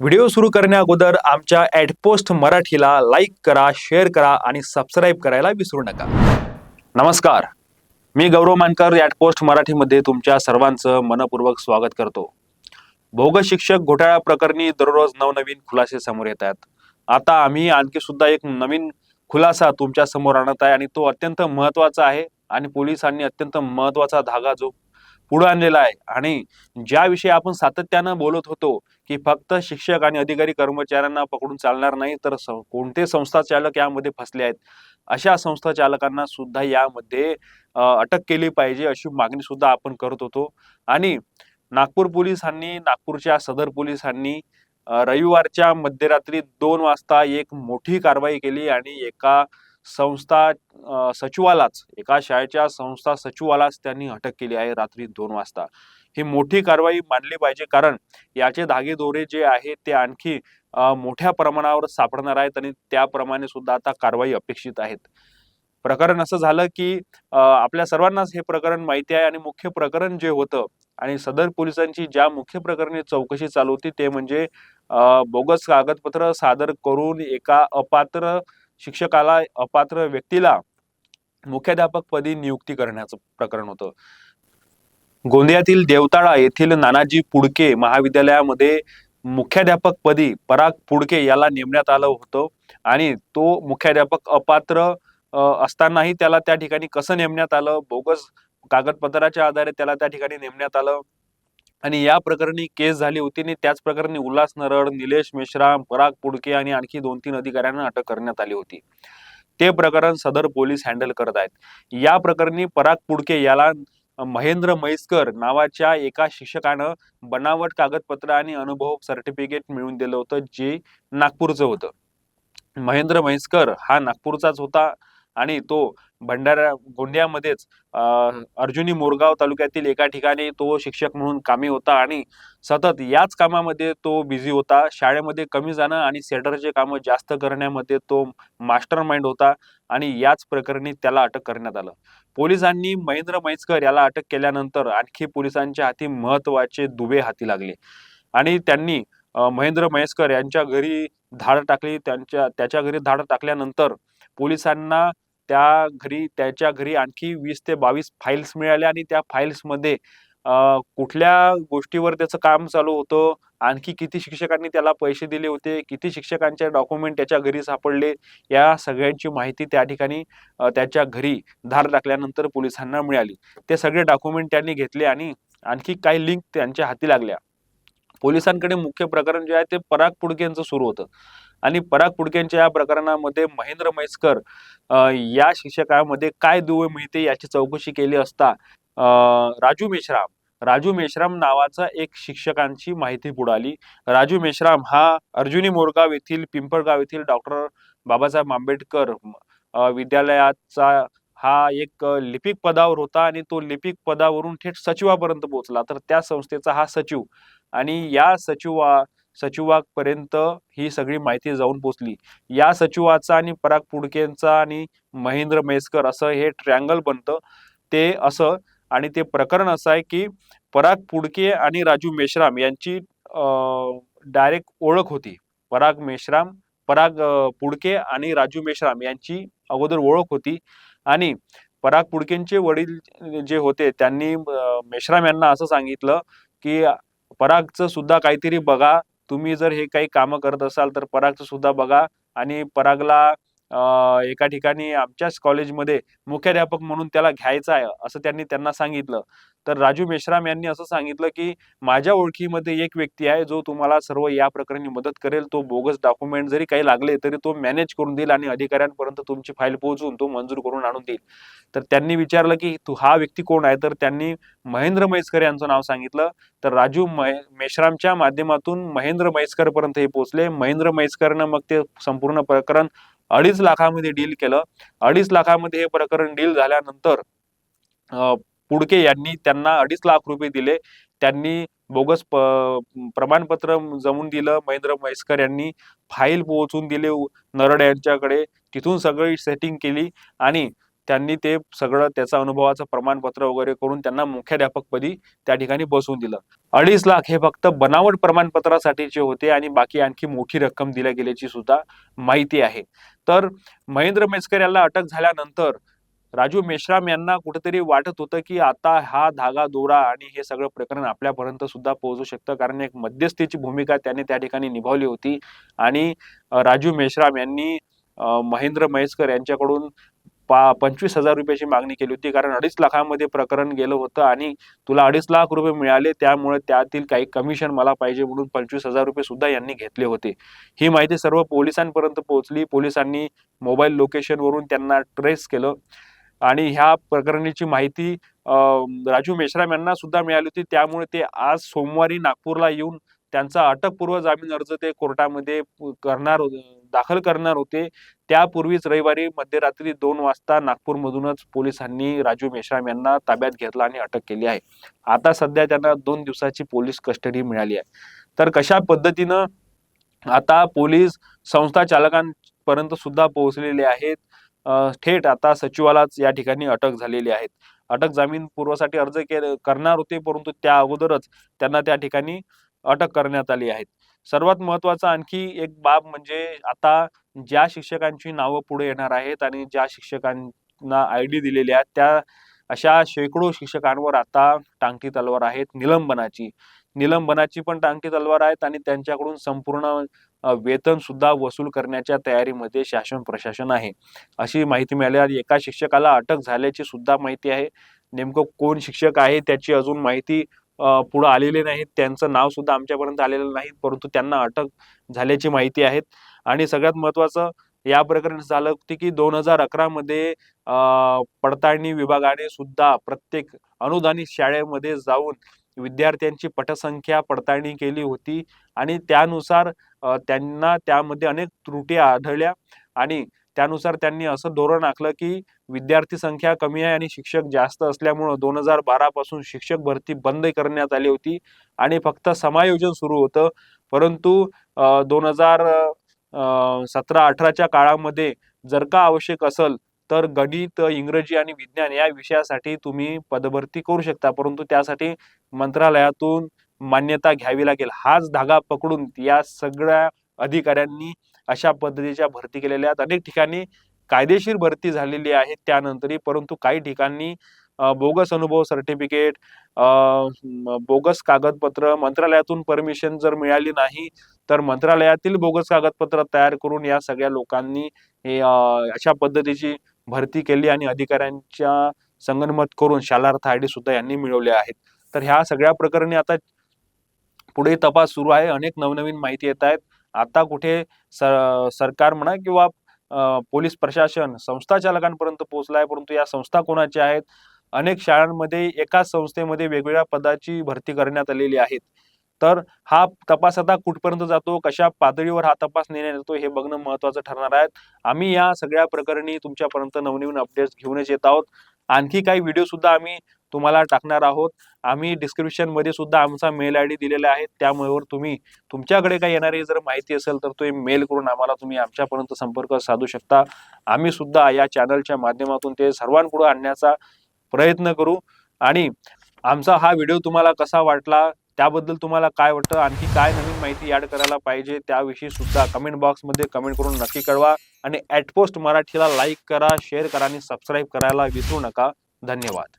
Video सुरू करण्या अगोदर आमच्या ॲडपोस्ट मराठीला लाईक करा शेअर करा आणि सबस्क्राईब करायला विसरू नका. नमस्कार. मी गौरव मानकर ॲडपोस्ट मराठीमध्ये तुमच्या सर्वांचं मनपूर्वक स्वागत करतो. भोग शिक्षक घोटाळा प्रकरणी दररोज नवनवीन खुलासे समोर येत आहेत. आता आम्ही आणखी सुद्धा एक नवीन खुलासा तुमच्यासमोर आणत आहे आणि तो अत्यंत महत्त्वाचा आहे आणि पोलिसांनी अत्यंत महत्त्वाचा धागा जो पुढे आणलेला आहे. आणि ज्याविषयी आपण सातत्यानं बोलत होतो की फक्त शिक्षक आणि अधिकारी कर्मचाऱ्यांना पकडून चालणार नाही तर कोणते संस्था चालक यामध्ये फसले आहेत? अशा संस्था चालकांना सुद्धा यामध्ये अटक केली पाहिजे अशी मागणी सुद्धा आपण करत होतो. आणि नागपूर पोलिसांनी नागपूरच्या सदर पोलिसांनी रविवारच्या मध्यरात्री दोन वाजता एक मोठी कारवाई केली आणि एका संस्था सचिवालाच एका शाळेच्या संस्था सचिवालाच त्यांनी अटक केली आहे रात्री दोन वाजता. ही मोठी कारवाई मानली पाहिजे कारण याचे धागेदोरे जे आहे ते आणखी मोठ्या प्रमाणावर सापडणार आहेत आणि त्याप्रमाणे सुद्धा आता कारवाई अपेक्षित आहेत. प्रकरण असं झालं की आपल्या सर्वांनाच हे प्रकरण माहिती आहे आणि मुख्य प्रकरण जे होतं आणि सदर पोलिसांची ज्या मुख्य प्रकरणी चौकशी चालू होती ते म्हणजे बोगस कागदपत्र सादर करून एका अपात्र शिक्षकाला अपात्र व्यक्तीला मुख्याध्यापक पदी नियुक्ती करण्याचं प्रकरण होतं. गोंदियातील देवताळा येथील नानाजी पुडके महाविद्यालयामध्ये मुख्याध्यापक पदी पराग पुडके याला नेमण्यात आलं होतं आणि तो मुख्याध्यापक अपात्र असतानाही त्याला त्या ठिकाणी कसं नेमण्यात आलं? बोगस कागदपत्राच्या आधारे त्याला त्या ठिकाणी नेमण्यात आलं. आणि या प्रकरणी केस झाली होती आणि त्याच प्रकरणी उल्हास नरड निलेश मेश्राम पराग पुडके आणि आणखी दोन तीन अधिकाऱ्यांना अटक करण्यात आली होती. ते प्रकरण सदर पोलीस हँडल करत आहेत. या प्रकरणी पराग पुडके याला महेंद्र म्हैसकर नावाच्या एका शिक्षकानं बनावट कागदपत्र आणि अनुभव सर्टिफिकेट मिळवून दिलं होतं जे नागपूरचं होतं. महेंद्र म्हैसकर हा नागपूरचाच होता. आणि तो भंडारा गोंदियामध्येच अर्जुनी मोरगाव तालुक्यातील एका ठिकाणी तो शिक्षक म्हणून कामी होता आणि सतत याच कामामध्ये तो बिझी होता. शाळेमध्ये कमी जाणं आणि सेटरचे कामं जास्त करण्यामध्ये तो मास्टर माइंड होता आणि याच प्रकरणी त्याला अटक करण्यात आलं. पोलिसांनी महेंद्र म्हैसकर याला अटक केल्यानंतर आणखी पोलिसांच्या हाती महत्त्वाचे दुवे हाती लागले आणि त्यांनी महेंद्र म्हैसकर यांच्या घरी धाड टाकली. त्यांच्या त्याच्या घरी धाड टाकल्यानंतर पोलिसांना त्या घरी त्याच्या घरी आणखी वीस ते बावीस फाईल्स मिळाल्या आणि त्या फाईल्समध्ये कुठल्या गोष्टीवर त्याचं काम चालू होतं? आणखी किती शिक्षकांनी त्याला पैसे दिले होते? किती शिक्षकांचे डॉक्युमेंट त्याच्या घरी सापडले? या सगळ्यांची माहिती त्या ठिकाणी त्याच्या घरी धार टाकल्यानंतर पोलिसांना मिळाली. ते सगळे डॉक्युमेंट त्यांनी घेतले आणि आणखी काही लिंक त्यांच्या हाती लागल्या. पोलिसांकडे मुख्य प्रकरण जे आहे ते पराग पुडकेंचं सुरू होतं. आणि पराग पुडकेंच्या या प्रकरणामध्ये महेंद्र म्हैसकर या शिक्षकामध्ये काय दुवे मिळते याची चौकशी केली असता अं, राजू मेश्राम राजू मेश्राम नावाचा एक शिक्षकांची माहिती बुडाली. राजू मेश्राम हा अर्जुनी मोरगाव येथील पिंपळगाव येथील डॉक्टर बाबासाहेब आंबेडकर विद्यालयाचा हा एक लिपिक पदावर होता आणि तो लिपिक पदावरून थेट सचिवापर्यंत पोहोचला. तर त्या संस्थेचा हा सचिव आणि या सचिवा सचिवापर्यंत ही सगळी माहिती जाऊन पोचली. या सचिवाचा आणि पराग पुडकेंचा आणि महेंद्र मेसकर असं हे ट्रँगल बनतं. ते असं आणि ते प्रकरण असं आहे की पराग पुडके आणि राजू मेश्राम यांची डायरेक्ट ओळख होती. पराग मेश्राम पराग पुडके आणि राजू मेश्राम यांची अगोदर ओळख होती. आणि पराग पुडकेंचे वडील जे होते त्यांनी मेश्राम यांना असं सांगितलं की परागचं सुद्धा काहीतरी बघा. तुम्ही जर हे काही कामं करत असाल तर परागचं सुद्धा बघा आणि परागला एका ठिकाणी आमच्याच कॉलेजमध्ये मुख्याध्यापक म्हणून त्याला घ्यायचं आहे असं त्यांनी त्यांना सांगितलं. तर राजू मेश्राम यांनी असं सांगितलं की माझ्या ओळखीमध्ये एक व्यक्ती आहे जो तुम्हाला सर्व या प्रकरणी मदत करेल. तो बोगस डॉक्युमेंट जरी काही लागले तरी तो मॅनेज करून देईल आणि अधिकाऱ्यांपर्यंत तुमची फाईल पोहोचवून तो मंजूर करून आणून देईल. तर त्यांनी विचारलं की तू हा व्यक्ती कोण आहे? तर त्यांनी महेंद्र म्हैसकर यांचं नाव सांगितलं. तर राजू मेश्रामच्या माध्यमातून महेंद्र म्हैसकर पर्यंत हे पोहोचले. महेंद्र म्हैसकरनं मग ते संपूर्ण प्रकरण अडीच लाखामध्ये डील केलं. अडीच लाखामध्ये हे प्रकरण डील झाल्यानंतर पुडके यांनी त्यांना अडीच लाख रुपये दिले. त्यांनी बोगस प्रमाणपत्र जमून दिलं. महेंद्र म्हैसकर यांनी फाईल पोहोचून दिले नरड यांच्याकडे. तिथून सगळी सेटिंग केली आणि त्यांनी ते सगळं त्याचा अनुभवाचं प्रमाणपत्र वगैरे करून त्यांना मुख्याध्यापकपदी त्या ठिकाणी बसवून दिलं. अडीच लाख हे फक्त बनावट प्रमाणपत्रासाठीचे होते आणि बाकी आणखी मोठी रक्कम दिल्या गेल्याची सुद्धा माहिती आहे. तर महेंद्र मेसकर यांना अटक झाल्यानंतर राजू मेश्राम यांना कुठेतरी वाटत होतं की आता हा धागा दोरा आणि हे सगळं प्रकरण आपल्यापर्यंत सुद्धा पोहोचू शकतं. कारण एक मध्यस्थीची भूमिका त्याने त्या ठिकाणी निभावली होती. आणि राजू मेश्राम यांनी महेंद्र महेशकर यांच्याकडून पा पंचवीस हजार रुपयाची मागणी केली होती. कारण अडीच लाखामध्ये प्रकरण गेलं होतं आणि तुला अडीच लाख रुपये मिळाले त्यामुळे त्यातील काही कमिशन मला पाहिजे म्हणून पंचवीस हजार रुपये सुद्धा यांनी घेतले होते. ही माहिती सर्व पोलिसांपर्यंत पोहोचली. पोलिसांनी मोबाईल लोकेशनवरून त्यांना ट्रेस केलं. आणि ह्या प्रकरणाची माहिती अं, राजू मेश्राम यांना सुद्धा मिळाली होती. त्यामुळे ते आज सोमवारी नागपूरला येऊन त्यांचा अटकपूर्व जामीन अर्ज ते कोर्टामध्ये करणार दाखल करणार होते. त्यापूर्वीच रविवारी मध्यरात्री दोन वाजता नागपूरमधूनच पोलिसांनी राजू मेश्राम यांना ताब्यात घेतला आणि अटक केली आहे. आता सध्या त्यांना दोन दिवसाची पोलीस कस्टडी मिळाली आहे. तर कशा पद्धतीनं आता पोलीस संस्था चालकांपर्यंत सुद्धा पोहोचलेले आहेत? थेट आता सचिवालाच या ठिकाणी अटक झालेली आहेत अटक जामीन पूर्वासाठी अर्ज के करणार होते परंतु त्या अगोदरच त्यांना त्या ठिकाणी अटक करण्यात आली आहे. सर्वात महत्त्वाचा आणखी एक बाब म्हणजे आता ज्या शिक्षकांची नावं पुढे येणार आहेत आणि ज्या शिक्षकांना आय डी दिलेली आहेत त्या अशा शेकडो शिक्षकांवर आता टांगती तलवार आहेत निलंबनाची. निलंबनाची पण टांगती तलवार आहेत आणि त्यांच्याकडून संपूर्ण वेतन सुद्धा वसूल करण्याच्या तयारीमध्ये शासन प्रशासन आहे. अशी माहिती मिळाली आणि एका शिक्षकाला अटक झाल्याची सुद्धा माहिती आहे. नेमकं कोण शिक्षक आहे त्याची अजून माहिती पुढे पुढं आलेली नाही. त्यांचं नाव सुद्धा आमच्यापर्यंत आलेलं नाही परंतु त्यांना अटक झाल्याची माहिती आहे. आणि सगळ्यात महत्वाचं या प्रकरणी झालं होते की दोन हजार अकरामध्ये पडताळणी विभागाने सुद्धा प्रत्येक अनुदानित शाळेमध्ये जाऊन विद्यार्थ्यांची पटसंख्या पडताळणी केली होती आणि त्यानुसार त्यांना त्यामध्ये अनेक त्रुटी आढळल्या आणि त्यानुसार त्यांनी असं धोरण आखलं की विद्यार्थी संख्या कमी आहे आणि शिक्षक जास्त असल्यामुळं दोन हजार बारा पासून शिक्षक भरती बंद करण्यात आली होती आणि फक्त समायोजन सुरू होतं. परंतु दोन हजार सतरा अठराच्या काळामध्ये जर का आवश्यक असेल तर गणित इंग्रजी आणि विज्ञान या विषयासाठी तुम्ही पदभरती करू शकता. परंतु त्यासाठी मंत्रालयातून मान्यता घ्यावी लागेल. हाच धागा पकडून या सगळ्या अधिकाऱ्यांनी अशा पद्धतीच्या भरती केलेल्या आहेत. अनेक ठिकाणी कायदेशीर भरती झालेली आहे त्यानंतरही परंतु काही ठिकाणी बोगस अनुभव सर्टिफिकेट बोगस कागदपत्र मंत्रालयातून परमिशन जर मिळाली नाही तर मंत्रालयातील बोगस कागदपत्र तयार करून या सगळ्या लोकांनी हे अशा पद्धतीची भरती केली आणि अधिकाऱ्यांच्या संगनमत करून शालार्थ आय डी सुद्धा यांनी मिळवले आहेत. तर ह्या सगळ्या प्रकरणी आता पुढे तपास सुरू आहे. अनेक नवनवीन माहिती येत आहेत. आता कुठे स- सरकार म्हणा किंवा पोलीस प्रशासन संस्था चालकांपर्यंत आहे परंतु या संस्था कोणाच्या आहेत? अनेक शाळांमध्ये एकाच संस्थेमध्ये वेगवेगळ्या पदाची भरती करण्यात आलेली आहेत. तर हा तपास आता कुठपर्यंत जातो कशा पातळीवर हा तपास नेण्यात येतो हे बघणं महत्वाचं ठरणार आहे आम्ही या सगळ्या प्रकरणी तुमच्यापर्यंत नवनवीन अपडेट्स घेऊनच येत आहोत. आणखी काही व्हिडिओ सुद्धा आम्ही तुम्हाला टाकणार आहोत. आम्ही डिस्क्रिप्शनमध्ये सुद्धा आमचा मेल आय डी दिलेला आहे. त्यामुळे तुम्ही तुमच्याकडे काही येणारी जर माहिती असेल तर तो मेल करून आम्हाला तुम्ही आमच्यापर्यंत संपर्क साधू शकता. आम्ही सुद्धा या चॅनलच्या माध्यमातून ते सर्वांपुढे आणण्याचा प्रयत्न करू. आणि आमचा हा व्हिडिओ तुम्हाला कसा वाटला त्याबद्दल तुम्हाला काय वाटतं? आणखी काय नवीन माहिती ऍड करायला पाहिजे त्याविषयी सुद्धा कमेंट बॉक्समध्ये कमेंट करून नक्की कळवा आणि ॲटपोस्ट मराठीला लाईक करा शेअर करा आणि सबस्क्राईब करायला विसरू नका. धन्यवाद.